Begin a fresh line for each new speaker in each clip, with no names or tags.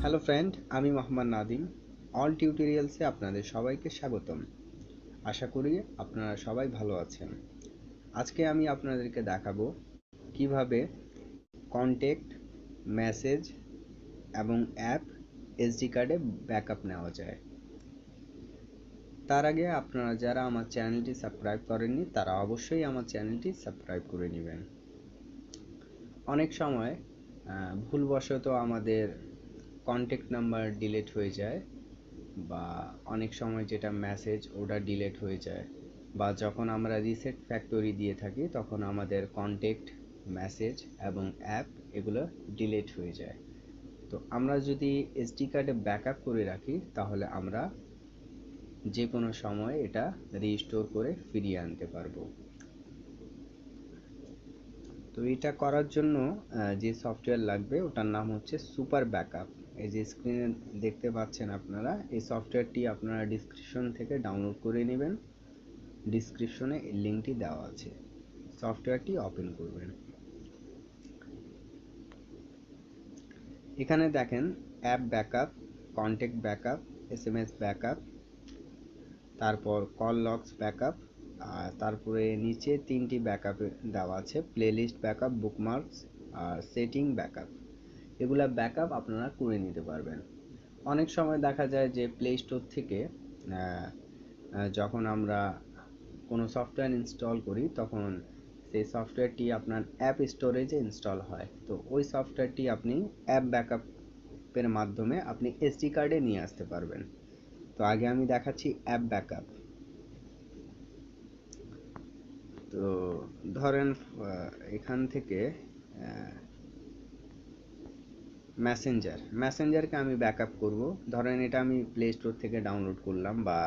Hello friend আমি Mohammad Nadim. All টিউটোরিয়ালসে আপনাদের সবাইকে স্বাগতম। আশা করি আপনারা সবাই ভালো আছেন। আজকে আমি আপনাদেরকে দেখাবো কীভাবে কন্টেক্ট মেসেজ এবং অ্যাপ এসডি কার্ডে ব্যাকআপ নেওয়া যায়। তার আগে আপনারা যারা আমার চ্যানেলটি সাবস্ক্রাইব করেননি, তারা অবশ্যই আমার চ্যানেলটি সাবস্ক্রাইব করে নেবেন। অনেক সময় ভুলবশত আমাদের কন্ট্যাক্ট নাম্বার ডিলিট হয়ে যায় বা অনেক সময় যেটা মেসেজ ওটা ডিলিট হয়ে যায় বা যখন আমরা রিসেট ফ্যাক্টরি দিয়ে থাকি, তখন আমাদের কন্ট্যাক্ট মেসেজ এবং অ্যাপ এগুলো ডিলিট হয়ে যায়। তো আমরা যদি এসডি কার্ডে ব্যাকআপ করে রাখি, তাহলে আমরা যে কোনো সময় এটা রিস্টোর করে ফিরিয়ে আনতে পারব। তো এটা করার জন্য যে সফটওয়্যার লাগবে, ওটার নাম হচ্ছে সুপার ব্যাকআপ এই যে স্ক্রিনে দেখতে পাচ্ছেন আপনারা, এই সফটওয়্যারটি আপনারা ডিসক্রিপশন থেকে ডাউনলোড করে নেবেন। ডিসক্রিপশনে লিঙ্কটি দেওয়া আছে। সফটওয়্যারটি ওপেন করবেন। এখানে দেখেন app backup contact backup S M S backup তারপর কল লগস ব্যাকআপ আর তারপরে নিচে তিনটি ব্যাকআপ দেওয়া আছে প্লেলিস্ট ব্যাকআপ বুকমার্কস আর সেটিং ব্যাকআপ এগুলা ব্যাকআপ আপনারা করে নিতে পারবেন। অনেক সময় দেখা যায় যে প্লে স্টোর থেকে যখন আমরা কোনো সফটওয়্যার ইনস্টল করি, তখন সেই সফটওয়্যারটি আপনার অ্যাপ স্টোরেজে ইনস্টল হয়। তো ওই সফটওয়্যারটি আপনি অ্যাপ ব্যাকআপের মাধ্যমে আপনি এসডি কার্ডে নিয়ে আসতে পারবেন। আগে আমি দেখাচ্ছি অ্যাপ ব্যাকআপ তো ধরেন এখান থেকে মেসেঞ্জার মেসেঞ্জারকে আমি ব্যাকআপ করব। ধরেন, এটা আমি প্লে স্টোর থেকে ডাউনলোড করলাম বা,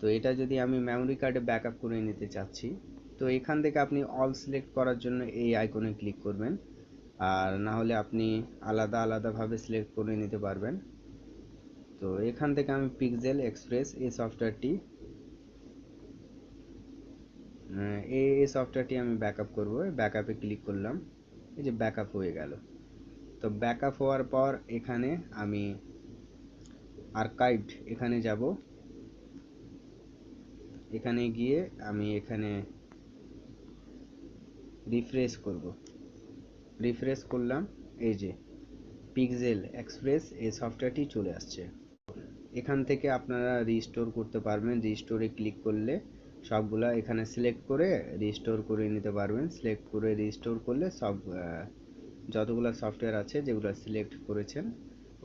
তো এটা যদি আমি মেমরি কার্ডে ব্যাকআপ করে নিতে চাচ্ছি, তো এখান থেকে আপনি অল সিলেক্ট করার জন্য এই আইকনে ক্লিক করবেন। আর না হলে আপনি আলাদা আলাদাভাবে সিলেক্ট করে নিতে পারবেন। তো এখান থেকে আমি পিক্সেল এক্সপ্রেস এই সফটওয়্যারটি এই সফটওয়্যারটি আমি ব্যাকআপ করব। ব্যাকআপে ক্লিক করলাম, এই যে ব্যাকআপ হয়ে গেল। তো ব্যাকআপ হওয়ার পর এখানে আমি আর্কাইভড এখানে যাব। এখানে গিয়ে আমি এখানে রিফ্রেশ করব। রিফ্রেশ করলাম, এই যে পিক্সেল এক্সপ্রেস এই সফটওয়্যারটি চলে আসছে। এখান থেকে আপনারা রিস্টোর করতে পারবেন। রিস্টোরে ক্লিক করলে সবগুলা এখানে সিলেক্ট করে রিস্টোর করে নিতে পারবেন। সিলেক্ট করে রিস্টোর করলে সব যতগুলো সফটওয়্যার আছে যেগুলো সিলেক্ট করেছেন,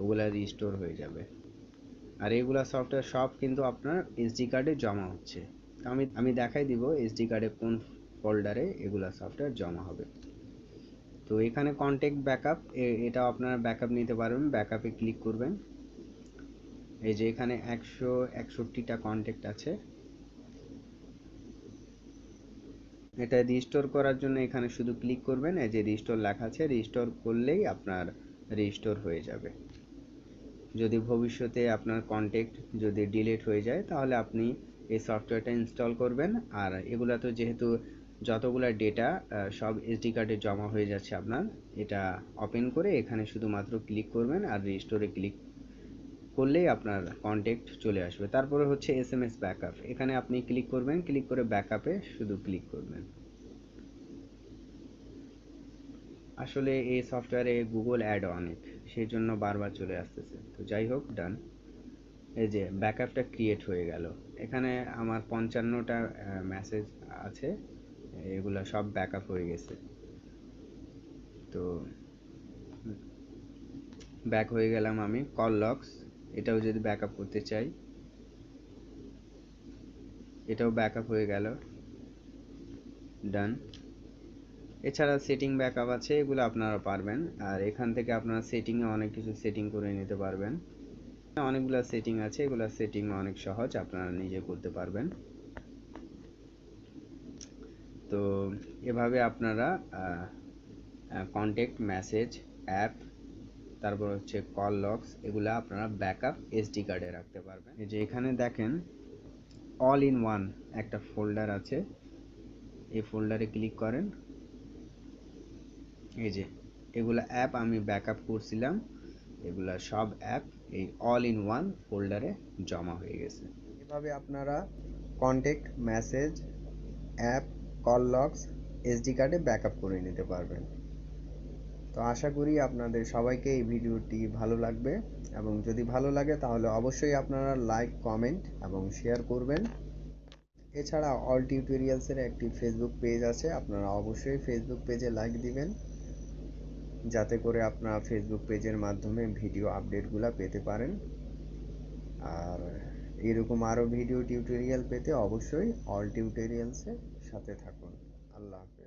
ওগুলা রিস্টোর হয়ে যাবে। আর এগুলা সফটওয়্যার সব কিন্তু আপনার এসডি কার্ডে জমা হচ্ছে। তো আমি আমি দেখাই দিব এসডি কার্ডে কোন ফোল্ডারে এগুলা সফটওয়্যার জমা হবে। তো এখানে কন্ট্যাক্ট ব্যাকআপ এটা আপনারা ব্যাকআপ নিতে পারবেন। ব্যাকআপে ক্লিক করবেন। এই যে এখানে একশো একষট্টিটা কন্ট্যাক্ট আছে। এটা রিস্টোর করার জন্য এখানে শুধু ক্লিক করবেন, এই যে রিস্টোর লেখা আছে রিস্টোর করলেই আপনার রিস্টোর হয়ে যাবে। যদি ভবিষ্যতে আপনার কন্ট্যাক্ট যদি ডিলিট হয়ে যায়, তাহলে আপনি এই সফটওয়্যারটা ইনস্টল করবেন। আর এগুলা তো যেহেতু যতগুলা ডেটা সব এসডি কার্ডে জমা হয়ে যাচ্ছে আপনার, এটা ওপেন করে এখানে শুধুমাত্র ক্লিক করবেন আর রিস্টোরে ক্লিক করলেই আপনার কন্ট্যাক্ট চলে আসবে। তারপরে হচ্ছে এস এম এস ব্যাকআপ এখানে আপনি ক্লিক করবেন ক্লিক করে ব্যাকআপে শুধু ক্লিক করবেন। আসলে এই সফটওয়্যারে গুগল অ্যাড অনেক, সেই জন্য বারবার চলে আসতেছে। তো যাই হোক ডান এই যে ব্যাকআপটা ক্রিয়েট হয়ে গেল। এখানে আমার পঞ্চান্নটা মেসেজ আছে। এগুলো সব ব্যাকআপ হয়ে গেছে। তো ব্যাক হয়ে গেলাম আমি। কল লগস এটাও যদি ব্যাকআপ করতে চাই। এটাও ব্যাকআপ হয়ে গেল। ডান এছাড়া সেটিং ব্যাকআপ আছে, এগুলো আপনারা পারবেন। আর এখান থেকে আপনারা সেটিংয়ে অনেক কিছু সেটিং করে নিতে পারবেন। অনেকগুলো সেটিং আছে, এগুলো সেটিং অনেক সহজ, আপনারা নিজে করতে পারবেন। তো এভাবে আপনারা কন্ট্যাক্ট মেসেজ অ্যাপ তারপর হচ্ছে কল লগস এগুলো আপনারা ব্যাকআপ এসডি কার্ডে রাখতে পারবেন। এই যে এখানে দেখেন অল ইন ওয়ান একটা ফোল্ডার আছে। এই ফোল্ডারে ক্লিক করেন। এই যে, এগুলো অ্যাপ আমি ব্যাকআপ করছিলাম। এগুলা সব অ্যাপ এই অল ইন ওয়ান ফোল্ডারে জমা হয়ে গেছে। এভাবে আপনারা contact message app call logs SD কার্ডে ব্যাকআপ করে নিতে পারবেন। তো আশা করি আপনাদের সবাইকে এই ভিডিওটি ভালো লাগবে এবং যদি ভালো লাগে তাহলে অবশ্যই আপনারা লাইক, কমেন্ট এবং শেয়ার করবেন। এছাড়া অল টিউটোরিয়ালসের একটি ফেসবুক পেজ আছে, আপনারা অবশ্যই ফেসবুক পেজে লাইক দিবেন। যাতে করে আপনারা ফেসবুক পেজের মাধ্যমে ভিডিও আপডেটগুলো পেতে পারেন। আর এরকম আরও ভিডিও টিউটোরিয়াল পেতে অবশ্যই অল টিউটোরিয়ালসের সাথে থাকুন। আল্লাহ হাফেজ।